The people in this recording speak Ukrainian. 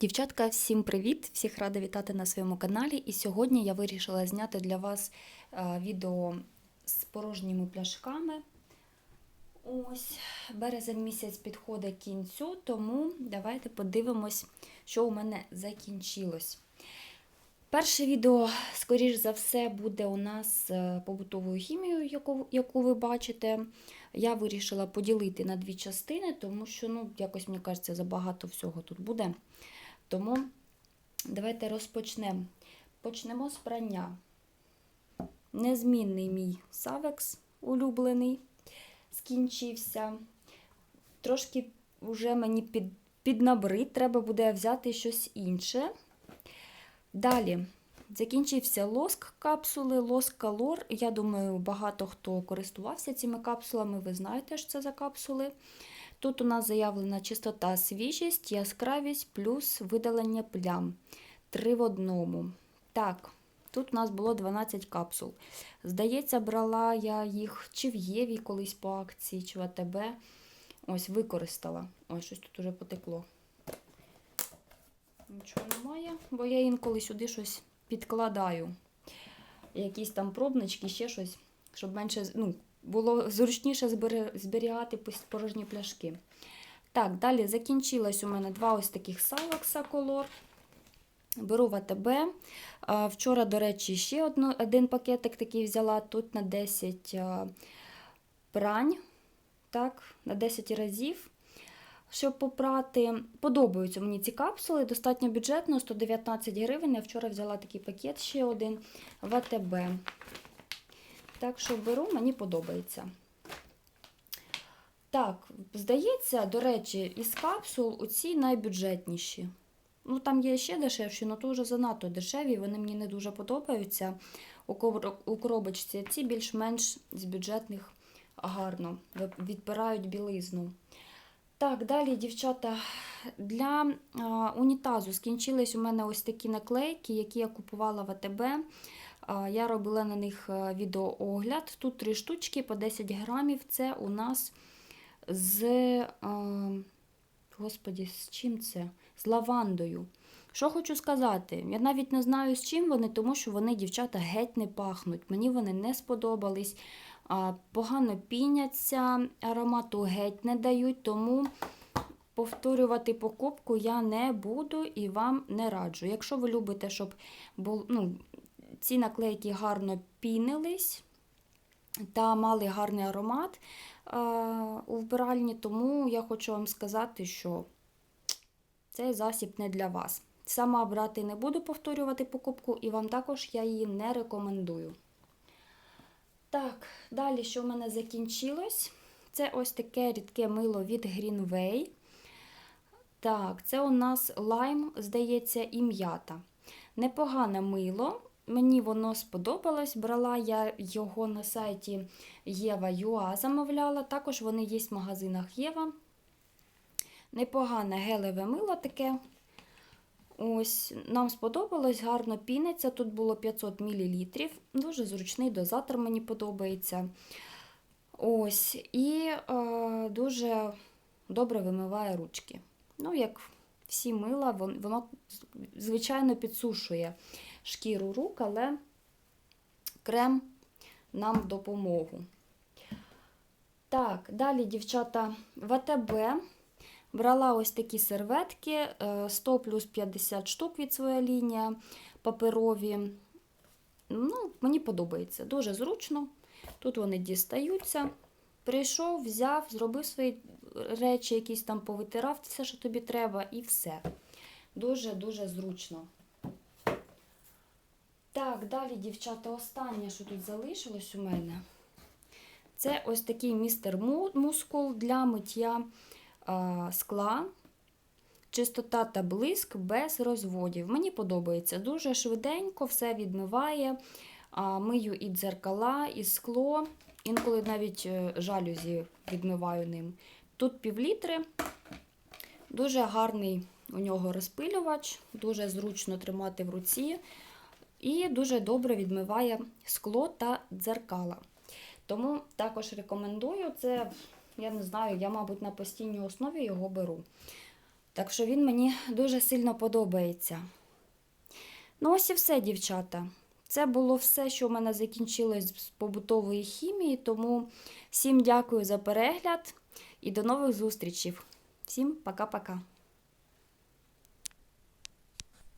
Дівчатка, всім привіт! Всіх рада вітати на своєму каналі. І сьогодні я вирішила зняти для вас е, відео з порожніми пляшками. Ось березень місяць підходить кінцю, тому давайте подивимось, що у мене закінчилось. Перше відео, скоріш за все, буде у нас е, побутовою хімією, яку, яку ви бачите. Я вирішила поділити на дві частини, тому що, ну, якось, мені кажеться, забагато всього тут буде. Тому давайте розпочнемо. Почнемо з прання. Незмінний мій савекс улюблений, скінчився. Трошки вже мені під, піднабрид, треба буде взяти щось інше. Далі закінчився лоск капсули, лоск калор. Я думаю, багато хто користувався цими капсулами, ви знаєте, що це за капсули. Тут у нас заявлена чистота, свіжість, яскравість плюс видалення плям. Три в одному. Так, тут у нас було 12 капсул. Здається, брала я їх чи в Єві колись по акції, чи в АТБ. Ось, використала. Ось, щось тут уже потекло. Нічого немає, бо я інколи сюди щось підкладаю. Якісь там пробнички, ще щось, щоб менше ну, було зручніше зберігати порожні пляшки. Так, далі закінчилось у мене два ось таких Салакса колор. Беру в АТБ. Вчора, до речі, ще одну, один пакетик такий взяла. Тут на 10 прань, так, на 10 разів. Щоб попрати, подобаються мені ці капсули, достатньо бюджетно, 119 гривень. Я вчора взяла такий пакет ще один в АТБ. Так що беру, мені подобається. Так, здається, до речі, із капсул оці найбюджетніші. Ну, там є ще дешевші, але то занадто дешеві, вони мені не дуже подобаються. У коробочці ці більш-менш з бюджетних гарно відпирають білизну. Так, далі, дівчата, для унітазу скінчились у мене ось такі наклейки, які я купувала в АТБ. Я робила на них відеоогляд. Тут три штучки по 10 грамів. Це у нас з господі, з чим це? З лавандою. Що хочу сказати, я навіть не знаю, з чим вони, тому що вони, дівчата, геть не пахнуть. Мені вони не сподобались погано піняться, аромату геть не дають, тому повторювати покупку я не буду і вам не раджу. Якщо ви любите, щоб бул, ну, ці наклейки гарно пінились та мали гарний аромат у вбиральні, тому я хочу вам сказати, що цей засіб не для вас. Сама брати не буду повторювати покупку, і вам також я її не рекомендую. Так, далі, що в мене закінчилось? Це ось таке рідке мило від Greenway. Так, це у нас лайм, здається, і м'ята. Непогане мило. Мені воно сподобалось. Брала я його на сайті Єва.ua замовляла. Також вони є в магазинах Єва. Непогане гелеве мило таке. Ось, Нам сподобалось, гарно піниться. Тут було 500 мл. Дуже зручний дозатор, мені подобається. Ось, І е, дуже добре вимиває ручки. Ну, як всі мила, воно, звичайно, підсушує шкіру рук, але крем нам допомогу. Так, далі, дівчата, в АТБ. Брала ось такі серветки 100 е, плюс 50 штук від своя лінія паперові. Ну, Мені подобається. Дуже зручно. Тут вони дістаються. Прийшов, взяв, зробив свої речі, якісь там повитирав, все, що тобі треба, і все. Дуже-дуже зручно. Так, далі, дівчата, останнє, що тут залишилось у мене, це ось такий містер мускул для миття скла, чистота та блиск без розводів. Мені подобається дуже швиденько, все відмиває. Мию і дзеркала, і скло. Інколи навіть е, жалюзі відмиваю ним. Тут півлітри, дуже гарний у нього розпилювач, дуже зручно тримати в руці. І дуже добре відмиває скло та дзеркала. Тому також рекомендую це я не знаю, я, мабуть, на постійній основі його беру. Так що він мені дуже сильно подобається. Ну, ось і все, дівчата. Це було все, що в мене закінчилось з побутової хімії. Тому всім дякую за перегляд і до нових зустрічей. Всім пока-пока.